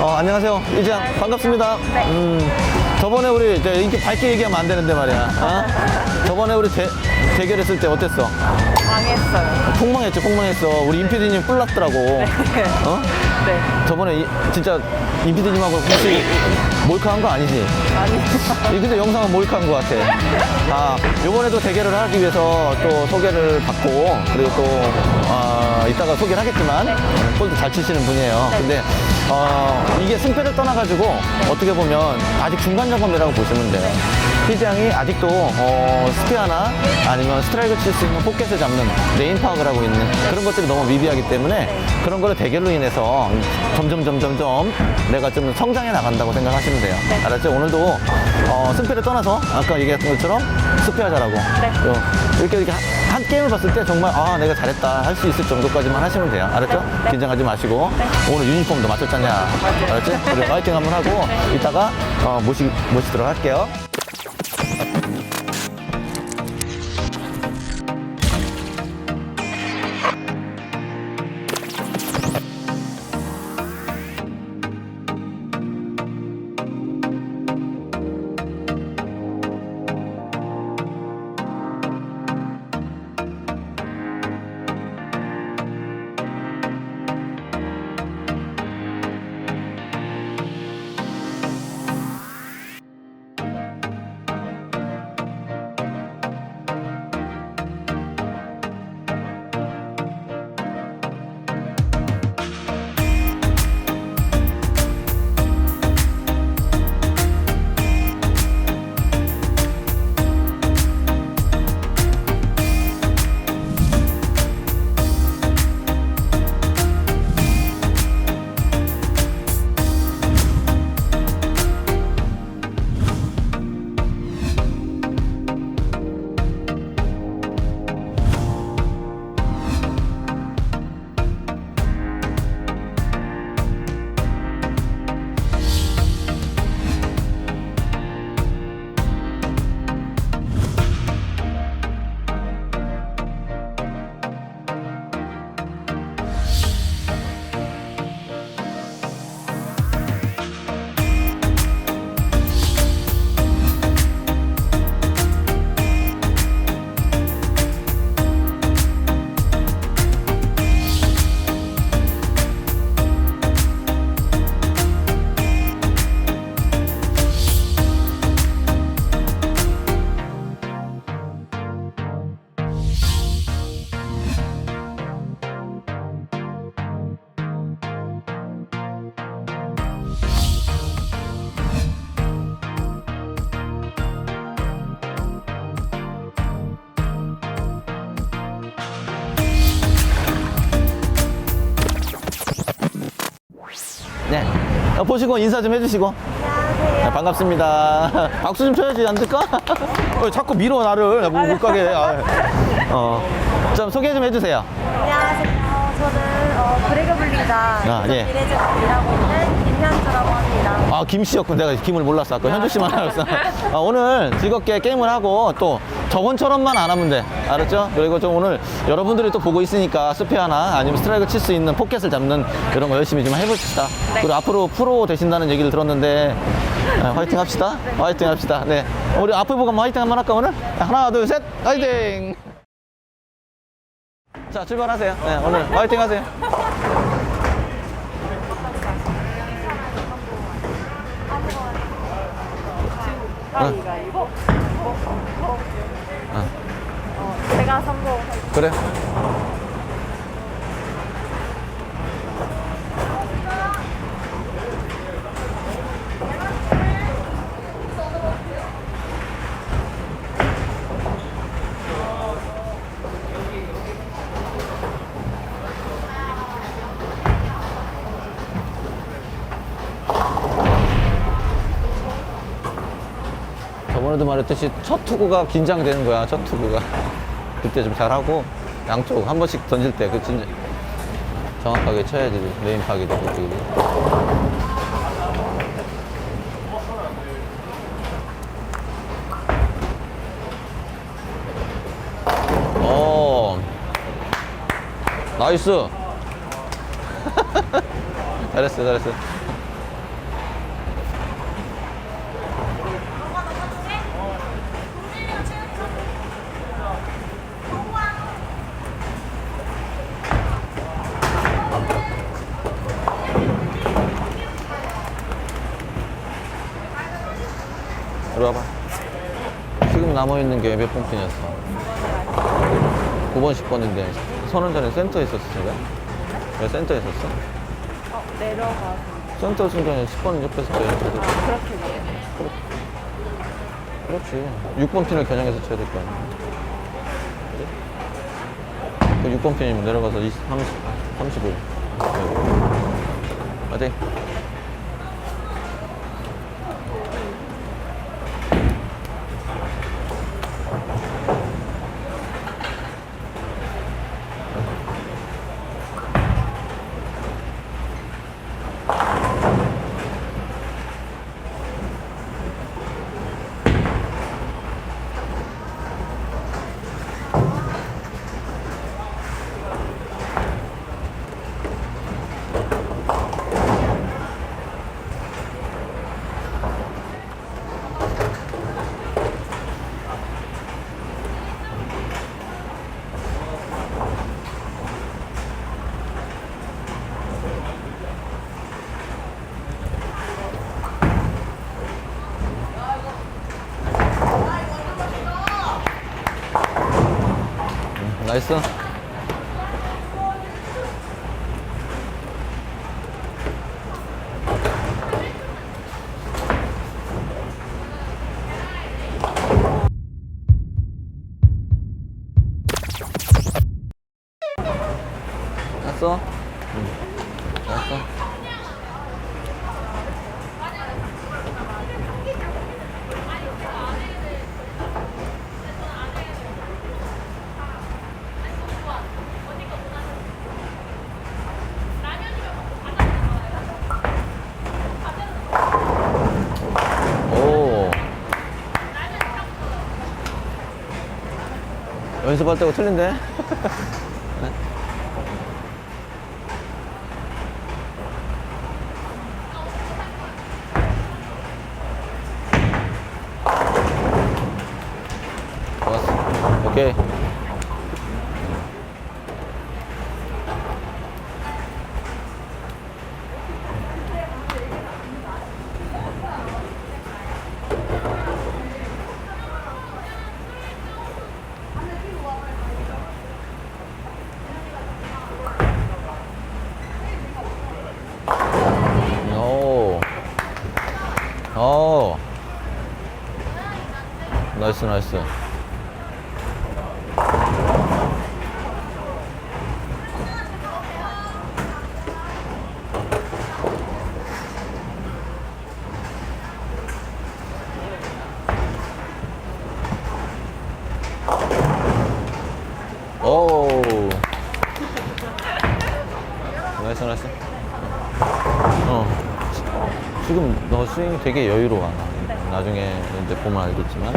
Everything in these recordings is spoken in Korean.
어, 안녕하세요. 이지양 반갑습니다. 네. 음, 저번에 우리 이제 이렇게 밝게 얘기하면 안 되는데 말이야. 어? 저번에 우리 대, 대결했을 때 어땠어? 망했어요. 폭망했지, 폭망했어. 우리 임피디님 뿔났더라고. 어? 네. 저번에 이- 진짜 임피디님하고 혹시 몰카한 거 아니지? 아니. 이 근데 영상은 몰카한 것 같아. 아, 요번에도 대결을 하기 위해서 또 소개를 받고, 그리고 또, 아, 이따가 소개를 하겠지만, 골도 잘 치시는 분이에요. 근데, 어, 이게 승패를 떠나가지고, 어떻게 보면 아직 중간 점검이라고 보시면 돼요. 피지양이 아직도, 어, 스피아나 아니면 스트라이크 칠 수 있는 포켓을 잡는 레인 파악을 하고 있는 그런 것들이 너무 미비하기 때문에 그런 거를 대결로 인해서 점점, 점점, 점 내가 좀 성장해 나간다고 생각하시면 돼요. 알았죠? 오늘도 어, 승패를 떠나서 아까 얘기했던 것처럼 스피하자라고 어, 이렇게 이렇게 게임을 봤을 때 정말 아 내가 잘했다 할 수 있을 정도까지만 하시면 돼요. 알았죠? 긴장하지 마시고 오늘 유니폼도 맞췄잖냐. 알았지? 우리 파이팅 한번 하고 이따가 어, 모시, 모시도록 할게요. 네. 어, 보시고 인사 좀 해주시고. 네, 반갑습니다. 박수 좀 쳐야지, 안 될까? 어, 자꾸 밀어, 나를. 못, 못 가게. 아, 어. 좀 소개 좀 해주세요. 안녕하세요. 저는 어, 브레이크 블리자 아, 예. 일하고 있는 김현주라고 합니다. 아, 김씨였군. 내가 김을 몰랐어. 아까 현주 씨만 알았어. 아, 오늘 즐겁게 게임을 하고 또 저번처럼만 안 하면 돼. 알았죠? 그리고 좀 오늘 여러분들이 또 보고 있으니까 스페어나 아니면 스트라이크 칠 수 있는 포켓을 잡는 이런 거 열심히 좀 해봅시다. 그리고 앞으로 프로 되신다는 얘기를 들었는데 아, 화이팅 합시다. 화이팅 합시다. 네. 우리 앞에 보고 화이팅 한번 할까 오늘? 하나, 둘, 셋. 화이팅! 자, 출발하세요. 네, 오늘 화이팅 하세요. 어, 제가 성공할게요. 그래. 저번에도 말했듯이 첫 투구가 긴장되는 거야, 첫 투구가. 그때 좀 잘하고, 양쪽 한 번씩 던질 때, 그 진짜 정확하게 쳐야지, 레인 파기도 그리고. 어, 나이스. 잘했어, 잘했어. 들어와봐. 지금 남아있는 게몇번 핀이었어? 9번, 10번인데 선원전에 센터에 있었어, 제가? 왜 센터에 있었어? 어, 내려가서. 센터 순간에 10번 옆에서 쳐야 돼. 아, 그렇게 돼요. 그렇지. 6번 핀을 겨냥해서 쳐야 될 거 아니야. 그래? 그 6번 핀이면 내려가서 20, 30, 35. 네. 어디? 나이스. 났어? 응. 났어. 오. 연습할 때고 틀린데? 좋았어. 오케이. 오. 오. 나이스, 나이스. 오. 나이스, 나이스. 어. 지- 지금 되게 여유로워. 나중에 이제 보면 알겠지만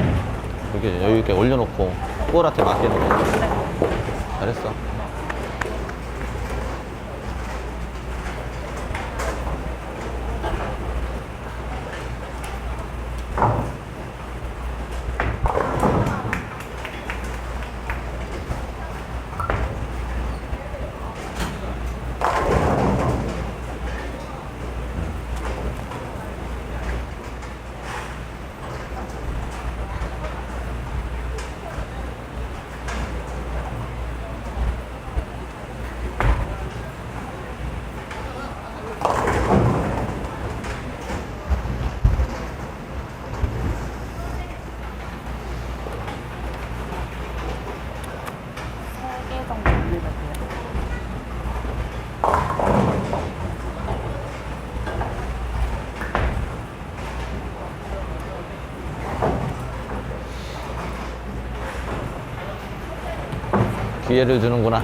이렇게 여유 있게 올려놓고 볼한테 맡기는 거. 잘했어. 기회를 주는구나.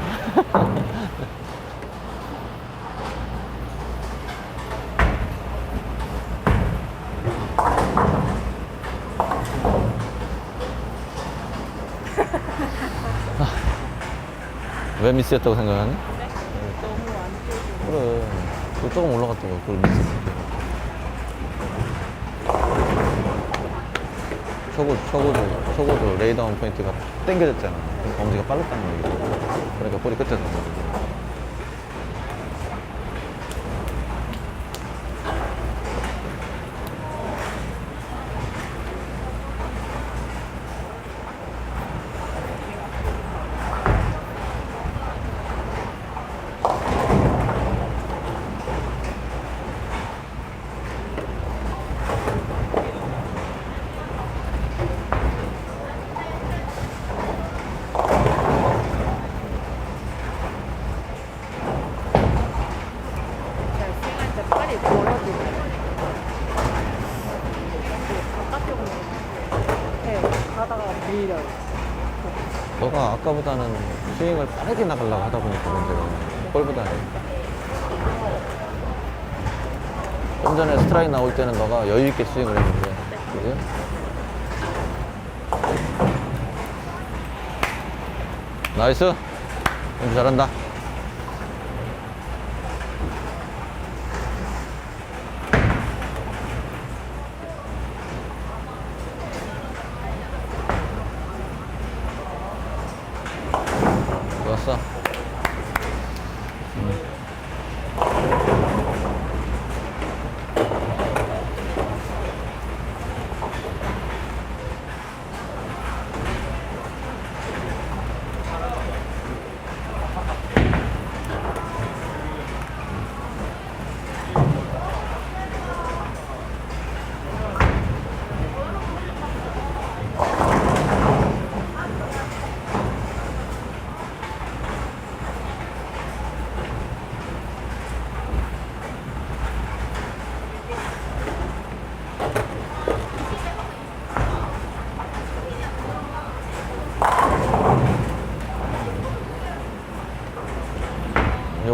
왜 미스였다고 생각하니? 너무 안 뛰고. 그래. 그 조금 올라갔다고 그걸 미스했어. 초고, 초고도, 초고도 레이다운 포인트가 땡겨졌잖아. 엄지가 빨랐다는 얘기죠. 그러니까 볼이 끝에서 온 거지. 너가 아까보다는 스윙을 빠르게 나가려고 하다 보니까 문제가 볼보다는 좀 전에 스트라이크 나올 때는 너가 여유 있게 스윙을 했는데 그지? 나이스! 연주 잘한다 좋았어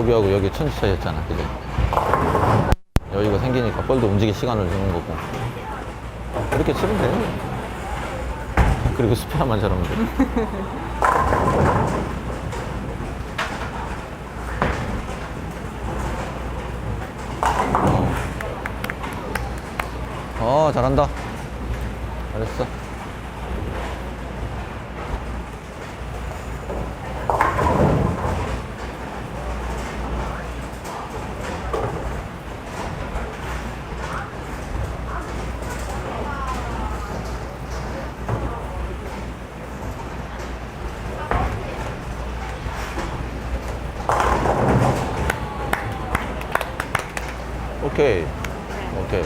여기하고 여기 천지 차이였잖아 그지? 여유가 생기니까 볼도 움직일 시간을 주는 거고. 이렇게 치면 돼. 그리고 스페어만 잘하면 돼. 어, 잘한다 잘했어 오케이 오케이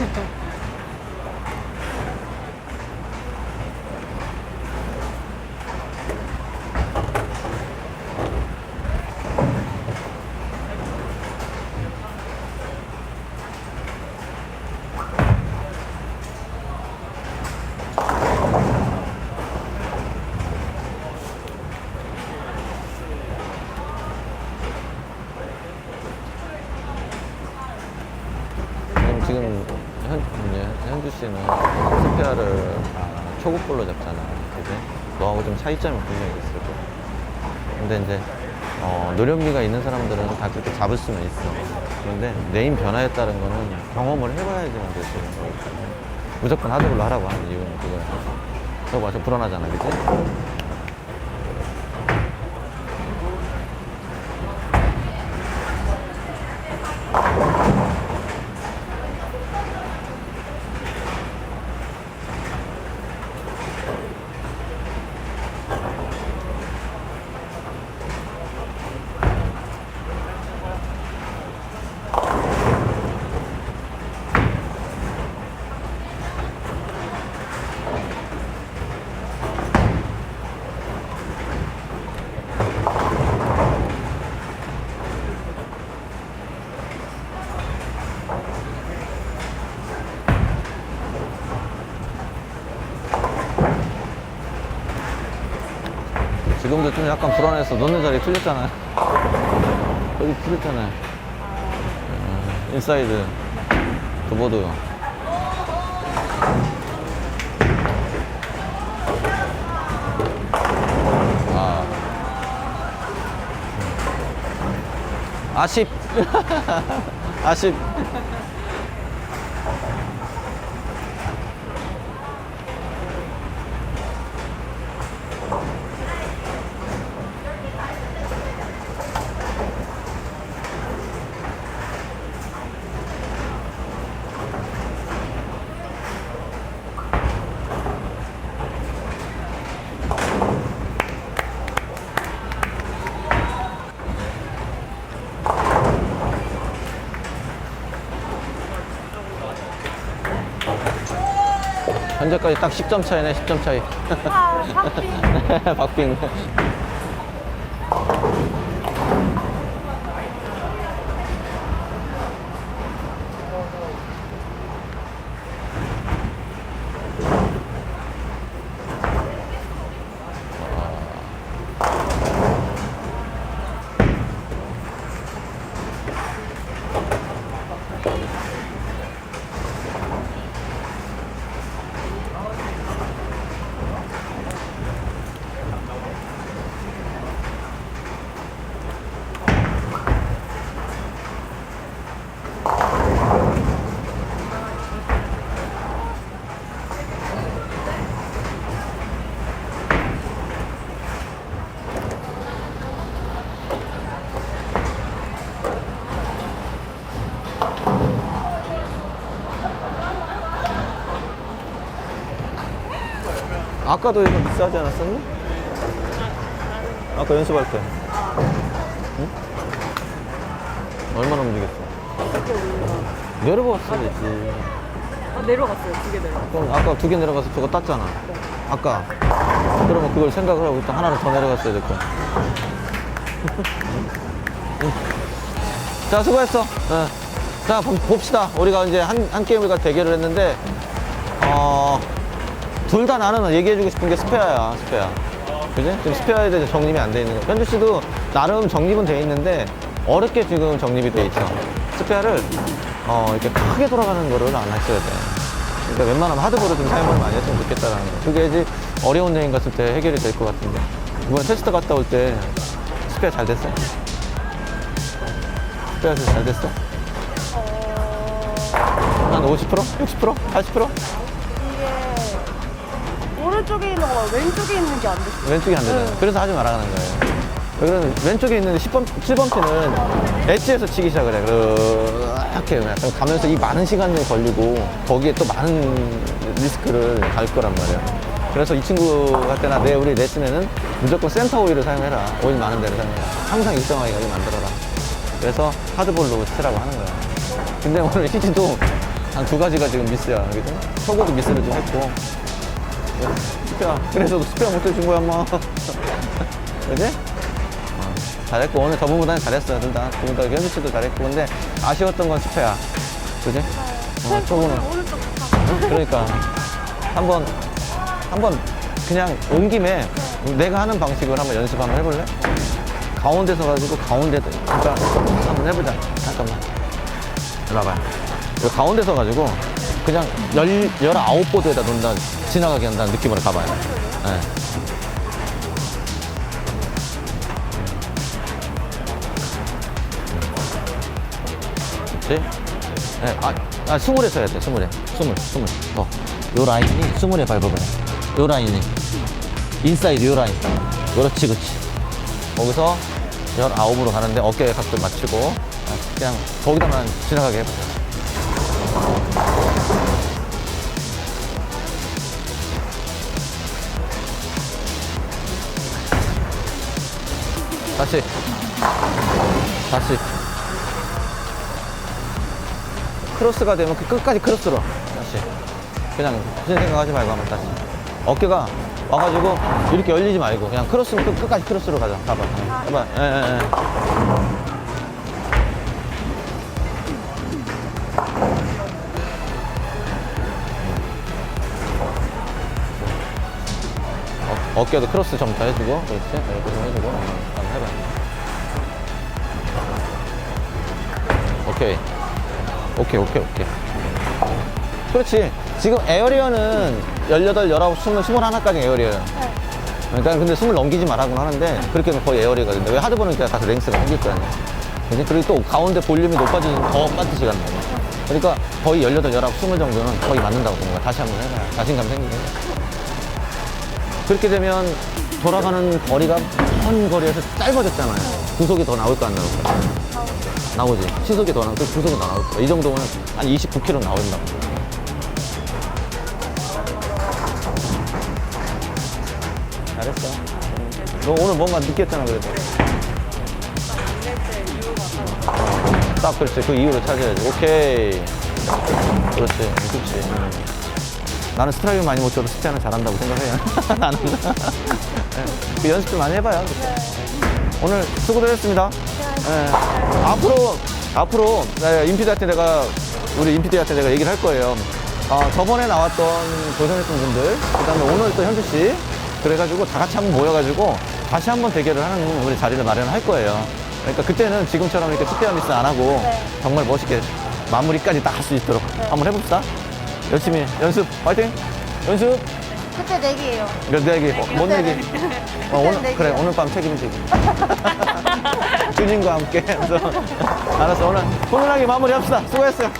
지금, 지금 현, 이제 현주 씨는 스페어를 아, 초급볼로 잡잖아. 그지? 너하고 좀 차이점이 분명히 있을 거야. 근데 이제, 어, 노련미가 있는 사람들은 다 그렇게 잡을 수는 있어. 그런데 네임 변화에 따른 거는 경험을 해봐야지만 될 수 있는 거거든. 무조건 하드볼로 하라고 하는 이유는 그거야. 봐, 저 불안하잖아. 그지? 지금도 좀 약간 불안해서 놓는 자리 틀렸잖아. 여기 틀렸잖아. 어, 인사이드. 그 보드. 아. 아쉽. 아쉽. 현재까지 딱 10점 차이네, 10점 차이. 아, 하필. 박빙. 아까도 이거 비싸지 않았었니? 아까 연습할 때. 응? 얼마나 움직였어? 내려봤어, 되지. 아, 내려갔어요. 두 개 내려. 그럼 아까 두 개 내려가서 저거 땄잖아. 아까. 그러면 그걸 생각을 하고 또 하나를 더 내려갔어야 될 거야. 응. 자, 수고했어. 어. 자, 보- 봅시다. 우리가 이제 한, 한 게임을 대결을 했는데, 어, 둘 다 나는 얘기해주고 싶은 게 스페어야, 스페어. 그지? 지금 스페어에 대해서 정립이 안 돼 있는 거. 현주 씨도 나름 정립은 돼 있는데, 어렵게 지금 정립이 돼 있어. 스페어를, 어, 이렇게 크게 돌아가는 거를 안 했어야 돼. 그러니까 웬만하면 하드보드 좀 사용을 많이 했으면 좋겠다라는 거. 그게 이제 어려운 여행 갔을 때 해결이 될 것 같은데. 이번에 테스트 갔다 올 때 스페어 잘 됐어? 스페어 잘 됐어? 한 50%? 60%? 80%? 오른쪽에 있는 거랑 왼쪽에 있는 게 안 됐어요. 왼쪽이 안 되잖아. 그래서 하지 말아가는 거예요. 그러면 왼쪽에 있는 10번, 7번 피는 엣지에서 치기 시작을 해. 그렇게 그냥 가면서 이 많은 시간이 걸리고 거기에 또 많은 리스크를 갈 거란 말이야. 그래서 이 친구 할 때나 내 우리 레슨에는 무조건 센터 오일을 사용해라. 오일 많은 데를 사용해라. 항상 일정하게 가게 만들어라. 그래서 하드볼로 치라고 하는 거야. 근데 오늘 히지도 한 두 가지가 지금 미스야. 그죠? 초고도 미스를 좀 했고. 스페어. 그래서 스페어 못 해준 거야, 엄마. 그지? 어, 잘했고, 오늘 저번보다는 잘했어요, 둘 다. 둘 다, 현수 씨도 잘했고. 근데 아쉬웠던 건 스페어야. 그지? 어, 초보는. 오른쪽 다. 응? 그러니까. 한 번, 한 번 그냥 온 김에 내가 하는 방식을 한번 연습 한번 해볼래? 가운데 서 가지고 가운데, 그러니까 한번 해보자. 잠깐만. 일로 와봐요. 여기 가운데 서 가지고 그냥 열, 열아홉 보드에다 놓는다, 지나가게 한다는 느낌으로 가봐요. 예. 그치? 네, 아, 아, 스물에 서야 돼, 스물에. 스물, 스물. 더. 요 라인이 스물에 밟아봐요. 요 라인이. 인사이드 요 라인. 그렇지, 그렇지. 거기서 19으로 가는데 어깨에 각도 맞추고 아, 그냥 거기다만 지나가게 해보세요. 다시. 다시. 크로스가 되면 그 끝까지 크로스로. 다시. 그냥 무슨 생각하지 말고 한번 다시. 어깨가 와가지고 이렇게 열리지 말고 그냥 크로스는 끝, 끝까지 크로스로 가자. 가봐. 해봐. 예, 예, 예. 어, 어깨도 크로스 점차 해주고, 그렇지? 이렇게 좀 해주고, 오케이. 오케이, 오케이, 오케이. 그렇지. 지금 에어리어는 18, 19, 20, 21까지 에어리어예요. 그러니까 근데 20 넘기지 말라고 하는데 그렇게 하면 거의 에어리어가 된다. 왜 하드보는 그냥 가서 랭스가 생길 거 아니야. 그리고 또 가운데 볼륨이 높아지면 더 빠지시 간다. 그러니까 거의 18, 19, 20 정도는 거의 맞는다고 보는 거야. 다시 한번 해봐요. 자신감 생기게. 그렇게 되면 돌아가는 거리가 한 거리에서 짧아졌잖아요. 구속이 더 나올 거안 나올 거야? 나오지. 시속이 더 나올 거, 구속이 더 나올 거야. 이 정도면 한 29km 나온다고. 잘했어. 너 오늘 뭔가 느꼈잖아, 그래도. 딱 그렇지. 그 이유를 찾아야지. 오케이. 그렇지. 그렇지. 음. 나는 스트라이크 많이 못 줘도 스테아는 잘한다고 생각해요. 나는. 네. 그 연습 좀 많이 해봐요. 오늘 수고들 했습니다. 네. 앞으로, 앞으로, 네, 인피디한테 내가, 우리 인피디한테 내가 얘기를 할 거예요. 아, 저번에 나왔던 도전했던 분들, 그 다음에 오늘 또 현주 씨, 그래가지고 다 같이 한번 모여가지고 다시 한번 대결을 하는 우리 자리를 마련할 거예요. 그러니까 그때는 지금처럼 이렇게 스페어 미스 안 하고 네. 정말 멋있게 마무리까지 다할수 있도록 한번 해봅시다. 열심히 연습, 화이팅! 연습! 그때 내기예요. 몇 내기? 어, 뭔 내기? 어, 오늘, 그때 그래. 오늘 밤 책임지기. 주님과 함께. 그래서 알았어, 오늘 훈훈하게 마무리합시다. 수고했어요.